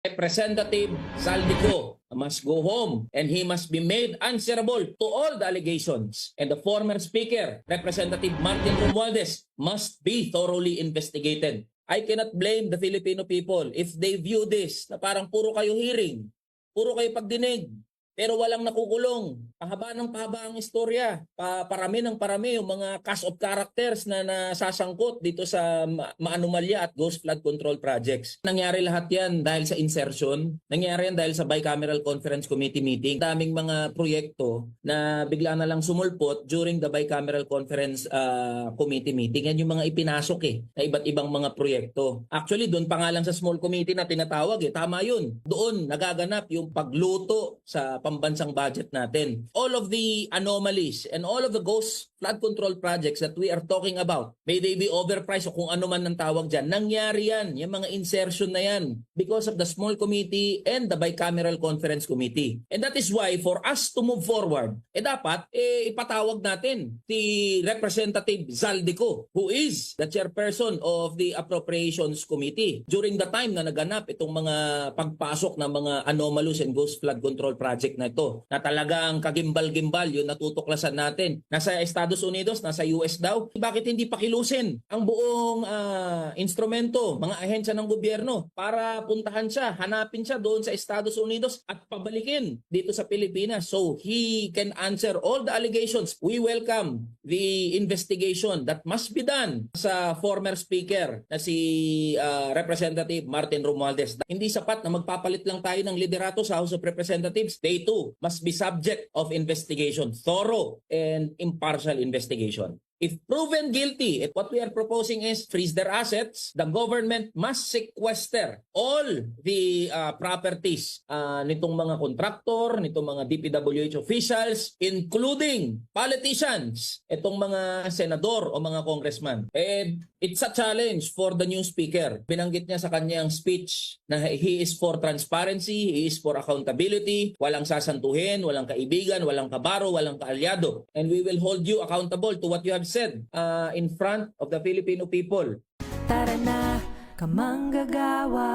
Representative Saldico must go home and he must be made answerable to all the allegations. And the former speaker, Representative Martin Romualdez, must be thoroughly investigated. I cannot blame the Filipino people if they view this na parang puro kayo hearing, puro kayo pagdinig, pero walang nakukulong. Pahaba ng pahaba ang istorya. Pa parami ng parami yung mga cast of characters na nasasangkot dito sa ma- maanumalya at ghost flood control projects. Nangyari lahat yan dahil sa insertion. Nangyari yan dahil sa bicameral conference committee meeting. Daming mga proyekto na bigla na lang sumulpot during the bicameral conference uh, committee meeting. Yan yung mga ipinasok eh, na iba't ibang mga proyekto. Actually, doon pa nga lang sa small committee na tinatawag eh. Tama yun. Doon nagaganap yung pagluto sa pambansang budget natin. All of the anomalies and all of the ghost flood control projects that we are talking about, may they be overpriced o kung ano man ang tawag dyan, nangyari yan. Yung mga insertion na yan because of the small committee and the bicameral conference committee. And that is why for us to move forward, eh dapat eh, ipatawag natin si Representative Zaldico who is the chairperson of the Appropriations Committee during the time na naganap itong mga pagpasok ng mga anomalous and ghost flood control project na ito na talagang kagimbal-gimbal yung natutuklasan natin. Nasa Estados Unidos, nasa US daw. Bakit hindi pakilusin ang buong ah, instrumento, mga ahensya ng gobyerno para puntahan siya, hanapin siya doon sa Estados Unidos at pabalikin dito sa Pilipinas so he can answer all the allegations. We welcome the investigation that must be done sa former speaker na si ah, Representative Martin Romualdez. Hindi sapat na magpapalit lang tayo ng liderato sa House of Representatives. They too must be subject of investigation, thorough and impartial investigation. If proven guilty, if what we are proposing is freeze their assets, the government must sequester all the uh, properties uh, nitong mga kontraktor, nitong mga DPWH officials, including politicians, itong mga senador o mga congressman. And it's a challenge for the new speaker. Binanggit niya sa kanyang speech na he is for transparency, he is for accountability, walang sasantuhin, walang kaibigan, walang kabaro, walang kaalyado. And we will hold you accountable to what you have said uh, in front of the Filipino people. Tara na, kamanggagawa